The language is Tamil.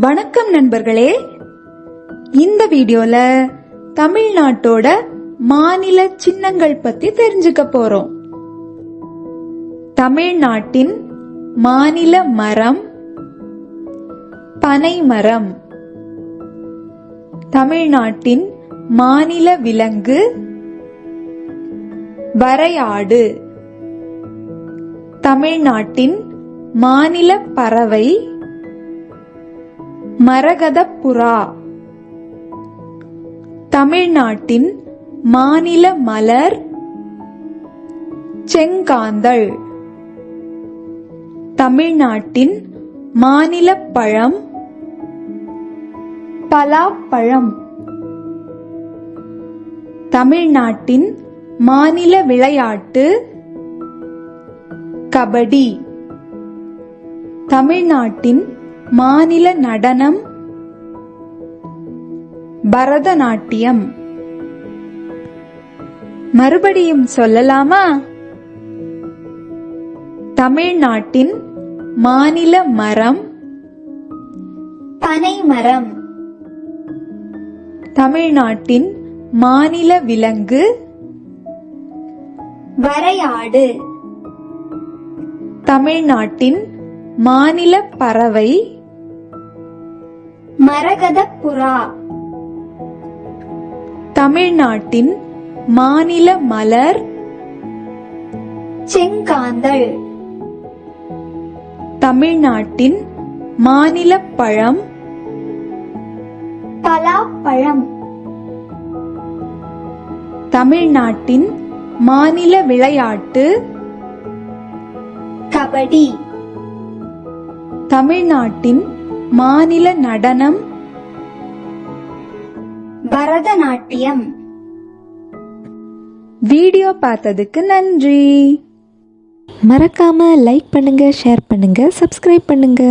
வணக்கம் நண்பர்களே. இந்த வீடியோல தமிழ்நாட்டோட மாநில சின்னங்கள் பத்தி தெரிஞ்சுக்க போறோம். தமிழ்நாட்டின் மாநில மரம் பனை மரம். தமிழ்நாட்டின் மாநில விலங்கு வரையாடு. தமிழ்நாட்டின் மாநில பறவை மரகதப்புறா. தமிழ்நாட்டின் மாநில மலர் செங்காந்தள். தமிழ்நாட்டின் மாநில பழம் பலாப்பழம். தமிழ்நாட்டின் மாநில விளையாட்டு கபடி. தமிழ்நாட்டின் மாநில நடனம் பரதநாட்டியம். மறுபடியும் சொல்லலாமா? தமிழ்நாட்டின் மாநில மரம். பனை மரம். தமிழ்நாட்டின் மாநில விலங்கு. வரையாடு. தமிழ்நாட்டின் மாநில பறவை. மரகதப் புறா தமிழ்நாட்டின் மாநில மலர் செங்காந்தள். தமிழ்நாட்டின் மாநில பழம் பலாப்பழம். தமிழ்நாட்டின் மாநில விளையாட்டு கபடி. தமிழ்நாட்டின் மாநில நடனம். பரதநாட்டியம். வீடியோ பார்த்ததுக்கு நன்றி. மறக்காம லைக் பண்ணுங்க ஷேர் பண்ணுங்க சப்ஸ்கிரைப் பண்ணுங்க.